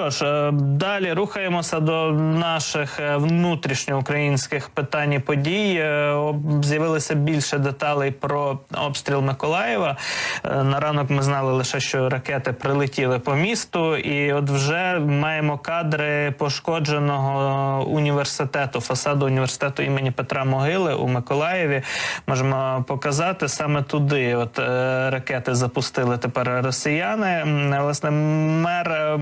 Що ж, е, далі рухаємося до наших е, внутрішньоукраїнських питань і подій. Е, З'явилося більше деталей про обстріл Миколаєва. На ранок ми знали лише, що ракети прилетіли по місту, і от вже маємо кадри пошкодженого університету, фасаду університету імені Петра Могили у Миколаєві. Можемо показати саме туди. От ракети запустили тепер росіяни. Власне, мер е,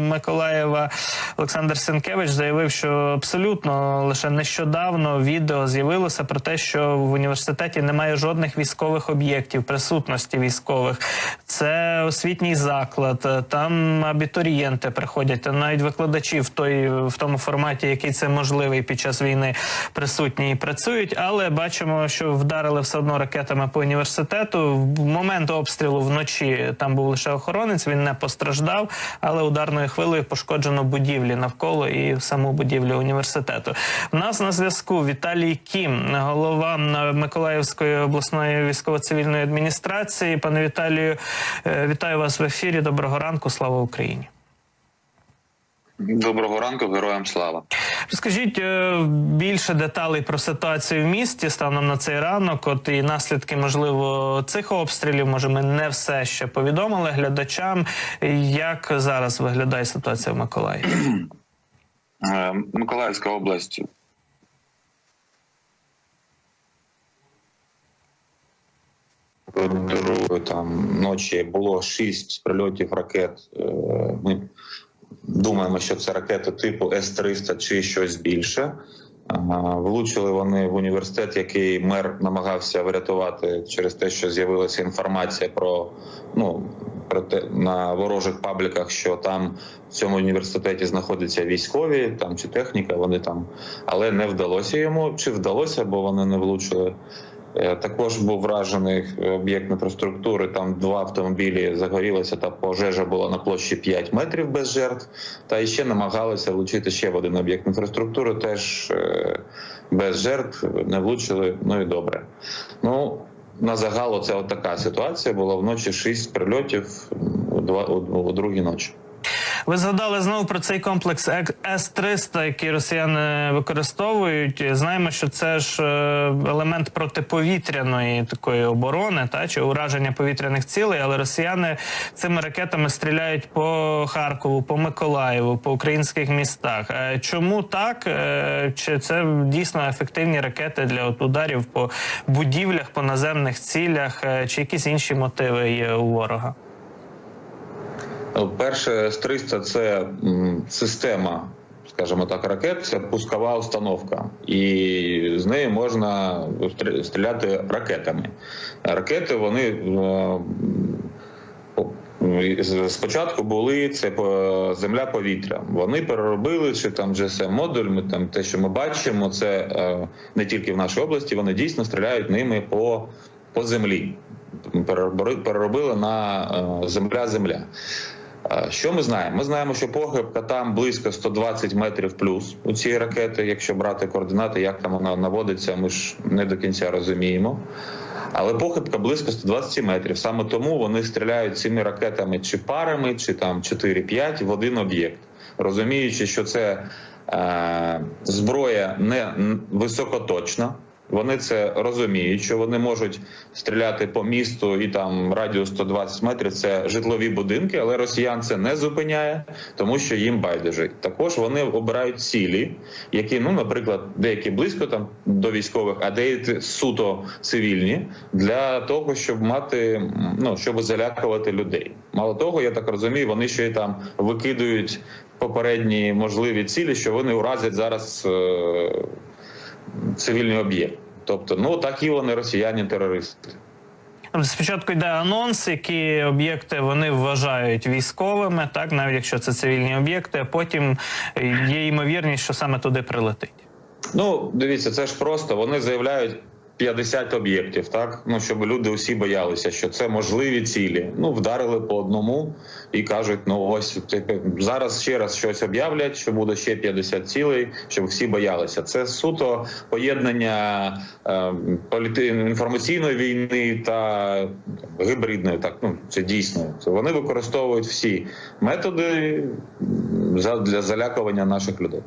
Миколаєва Олександр Сенкевич заявив, що абсолютно лише нещодавно відео з'явилося про те, що в університеті немає жодних військових об'єктів, присутності військових. Це освітній заклад, е, там абітурієнти приходять, навіть викладачі в той в тому форматі, який це можливий під час війни, присутні і працюють. Але бачимо, що вдарили все одно ракетами по університету. В момент обстрілу вночі там був лише охоронець. Він не постраждав, але ударною хвилею пошкоджено будівлі навколо і саму будівлю університету. У нас на зв'язку Віталій Кім, голова Миколаївської обласної військово-цивільної адміністрації. Пане Віталію, е, вітаю вас в ефірі. Доброго ранку. Слава Україні. Доброго ранку, героям слава. Розкажіть е, більше деталей про ситуацію в місті станом на цей ранок. От і наслідки, можливо, цих обстрілів. Може, ми не все ще повідомили глядачам. Як зараз виглядає ситуація в Миколаєві? Е, Миколаївська область. Там ночі було шість прильотів ракет. Е, Ми думаємо, що це ракети типу С-300 чи щось більше. Влучили вони в університет, який мер намагався врятувати через те, що з'явилася інформація про ну про те на ворожих пабліках, що там в цьому університеті знаходяться військові там чи техніка. Вони там, але не вдалося йому. Чи вдалося, бо вони не влучили. Е, Також був вражений об'єкт інфраструктури. Там два автомобілі загорілися, та пожежа була на площі 5 метрів без жертв. Та ще намагалися влучити ще в один об'єкт інфраструктури, теж е, без жертв не влучили. Ну і добре. Ну на загал, це от така ситуація. Була вночі шість прильотів у другій ночі. Ви згадали знову про цей комплекс С-300, який росіяни використовують. Знаємо, що це ж е, елемент протиповітряної такої оборони, та чи ураження повітряних цілей, але росіяни цими ракетами стріляють по Харкову, по Миколаєву, по українських містах. Е, Чому так? Е, Чи це дійсно ефективні ракети для ударів по будівлях, по наземних цілях, е, чи якісь інші мотиви є у ворога? Перше С-300 – це система, скажімо так, ракет, це пускова установка, і з неї можна стріляти ракетами. Ракети вони е, по- з- спочатку були це по- земля повітря. Вони переробили чи там GSM модуль. Ми там те, що ми бачимо, це е, не тільки в нашій області. Вони дійсно стріляють ними по, по землі. Переробили на е, земля-земля. Що ми знаємо? Ми знаємо, що похибка там близько 120 метрів плюс у цієї ракети. Якщо брати координати, як там вона наводиться, ми ж не до кінця розуміємо. Але похибка близько 120 метрів. Саме тому вони стріляють цими ракетами чи парами, чи там 4-5 в один об'єкт, розуміючи, що це е, зброя не високоточна. Вони це розуміють, що вони можуть стріляти по місту і там радіус 120 метрів. Це житлові будинки, але росіян це не зупиняє, тому що їм байдуже. Також вони обирають цілі, які, ну, наприклад, деякі близько там до військових, а деякі суто цивільні, для того, щоб мати ну щоб залякувати людей. Мало того, я так розумію, вони ще й там викидують попередні можливі цілі, що вони уразять зараз. Е- цивільний об'єкт. Тобто, ну такі вони росіяні терористи. Спочатку йде анонс, які об'єкти вони вважають військовими, так навіть якщо це цивільні об'єкти, а потім є ймовірність, що саме туди прилетить. Ну, дивіться, це ж просто вони заявляють 50 об'єктів, так ну щоб люди усі боялися, що це можливі цілі. Ну вдарили по одному і кажуть: ну ось типу, зараз ще раз щось об'являть, що буде ще 50 цілей, щоб всі боялися. Це суто поєднання е, політи... інформаційної війни та гібридної. Так ну це дійсно. Це вони використовують всі методи для залякування наших людей.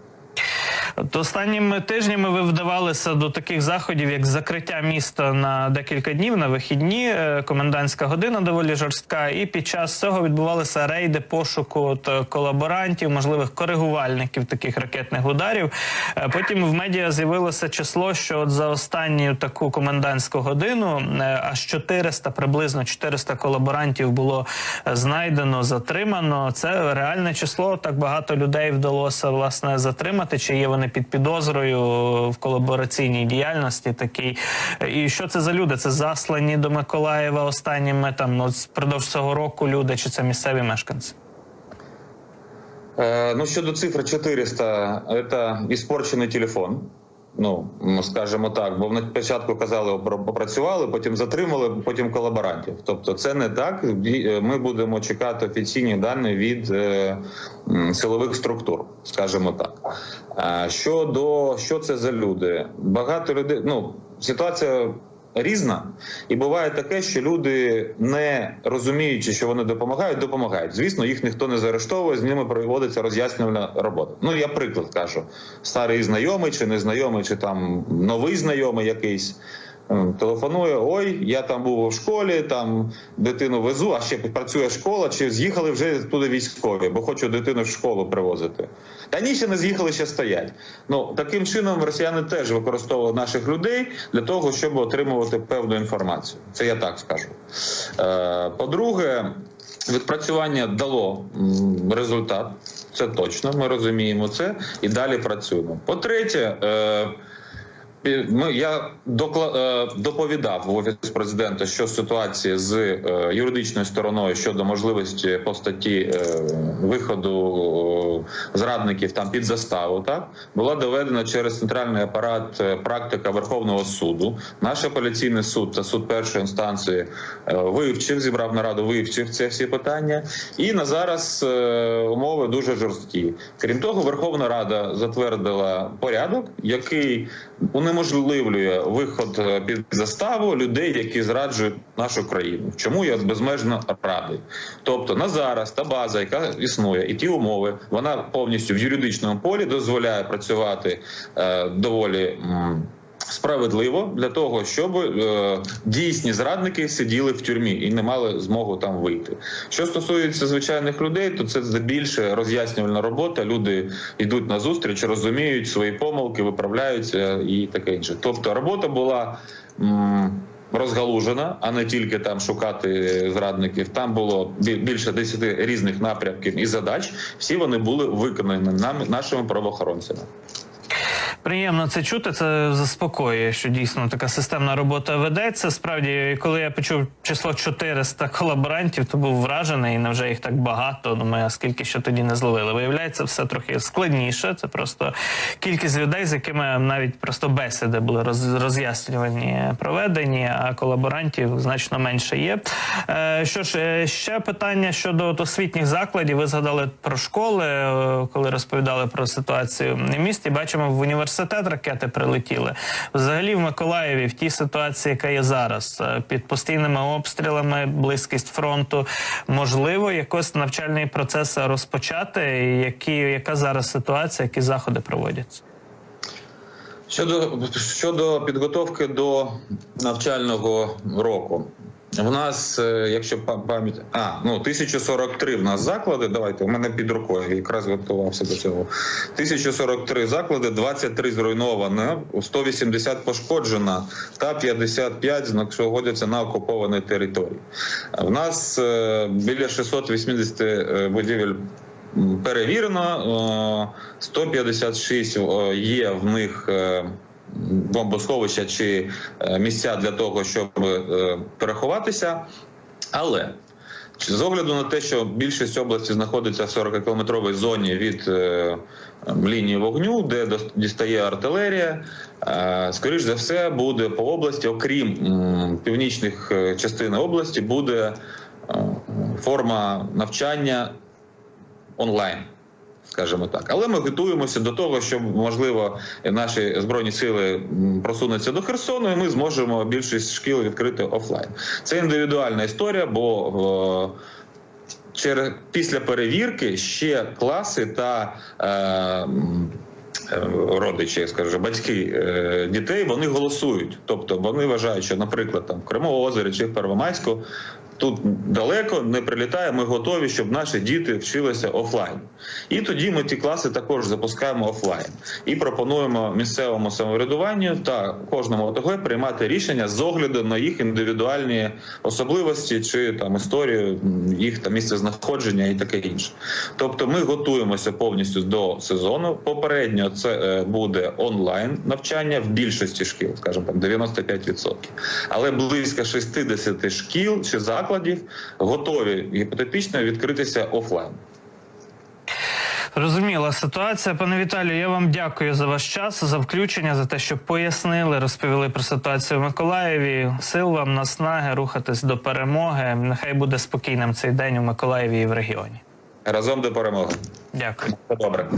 От останніми тижнями ви вдавалися до таких заходів, як закриття міста на декілька днів на вихідні, е, комендантська година доволі жорстка. І під час цього відбувалися рейди пошуку от, е, колаборантів, можливих коригувальників таких ракетних ударів. Е, Потім в медіа з'явилося число, що от за останню таку комендантську годину аж 400, приблизно 400 колаборантів було знайдено, затримано. Це реальне число. Так багато людей вдалося власне затримати. Чи є вони під підозрою в колабораційній діяльності? Такій і що це за люди? Це заслані до Миколаєва останніми там от впродовж цього року люди, чи це місцеві мешканці? Э, Ну, щодо цифри 400, это іспорчений телефон. Ну, скажімо так, бо на початку казали, опра- попрацювали, потім затримали, потім колаборантів. Тобто, це не так. Е, Ми будемо чекати офіційні дані від е, силових структур, скажімо так. Щодо що це за люди? Багато людей. Ну, ситуація різна, і буває таке, що люди, не розуміючи, що вони допомагають, допомагають. Звісно, їх ніхто не заарештовує, з ними проводиться роз'яснювальна робота. Ну я приклад кажу: старий знайомий, чи незнайомий, чи там новий знайомий якийсь. Телефонує, ой, я там був у школі, там дитину везу, а ще працює школа, чи з'їхали вже туди військові, бо хочу дитину в школу привозити. Та ні, ще не з'їхали, ще стоять. Ну таким чином росіяни теж використовували наших людей для того, щоб отримувати певну інформацію. Це я так скажу. Е, по-друге, відпрацювання дало результат. Це точно. Ми розуміємо це і далі працюємо. По-третє, е, Ми я докла- е, доповідав в офіс президента, що ситуація з е, юридичною стороною щодо можливості по статті е, виходу зрадників там під заставу, так була доведена через центральний апарат практика Верховного суду. Наш апеляційний суд та суд першої інстанції вивчив, зібрав нараду, вивчив це всі питання. І на зараз умови дуже жорсткі. Крім того, Верховна Рада затвердила порядок, який унеможливлює виход е, під заставу людей, які зраджують нашу країну. Чому я безмежно радий. Тобто на зараз та база, яка існує, і ті умови, вона повністю в юридичному полі дозволяє працювати е, доволі. м, Справедливо для того, щоб е, дійсні зрадники сиділи в тюрмі і не мали змогу там вийти. Що стосується звичайних людей, то це здебільше роз'яснювальна робота. Люди йдуть на зустріч, розуміють свої помилки, виправляються і таке інше. Тобто, робота була. Розгалужена, а не тільки там шукати зрадників. Там було більше 10 різних напрямків і задач. Всі вони були виконані нами, нашими правоохоронцями. Приємно це чути. Це заспокоює, що дійсно така системна робота ведеться. Справді, коли я почув число 400 колаборантів, то був вражений. і Невже їх так багато? Думаю, а скільки ще тоді не зловили? Виявляється, все трохи складніше. Це просто кількість людей, з якими навіть просто бесіди були роз, роз'яснювані проведені, а колаборантів значно менше є. Е, що ж, е, ще питання щодо освітніх закладів. Ви згадали про школи, е, коли розповідали про ситуацію в місті. Бачимо, в університет ракети прилетіли. Взагалі, в Миколаєві, в тій ситуації, яка є зараз, е, під постійними обстрілами, близькість фронту, можливо, якось навчальний процес розпочати. Які яка зараз ситуація, які заходи проводяться? Щодо щодо підготовки до навчального року, в нас, е, якщо пам'ять, а ну 1043 в нас заклади. Давайте у мене під рукою якраз готувався до цього. 1043 заклади, 23 зруйновано, 180 пошкоджено та 55 знаходяться на окупованій території. В нас е, біля 680 е, будівель перевірено, е, 156 е, є в них. Бомбосховища чи е, місця для того, щоб е, переховатися. Але з огляду на те, що більшість області знаходиться в 40-кілометровій зоні від е, лінії вогню, де дістає артилерія, скоріш за все буде по області, окрім північних частин області, буде форма навчання онлайн. Скажімо так, але ми готуємося до того, щоб можливо наші збройні сили просунуться до Херсону, і ми зможемо більшість шкіл відкрити офлайн. Це індивідуальна історія, бо е, через після перевірки ще класи та е, е, родичі, я скажу, батьки е, дітей, вони голосують. Тобто вони вважають, що, наприклад, там в Кримовому озері чи Первомайську. Тут далеко не прилітає. Ми готові, щоб наші діти вчилися офлайн. І тоді ми ті класи також запускаємо офлайн і пропонуємо місцевому самоврядуванню та кожному ОТГ приймати рішення з огляду на їх індивідуальні особливості чи там історію їх там місце знаходження і таке інше. Тобто, ми готуємося повністю до сезону. Попередньо це е, буде онлайн навчання в більшості шкіл, скажімо там 95%. Але близько 60 шкіл чи закладів готові гіпотетично відкритися офлайн. Розуміла ситуація. Пане Віталію, я вам дякую за ваш час, за включення, за те, що пояснили, розповіли про ситуацію в Миколаєві. Сил вам наснаги рухатись до перемоги. Нехай буде спокійним цей день у Миколаєві і в регіоні. Разом до перемоги. Дякую. Добре.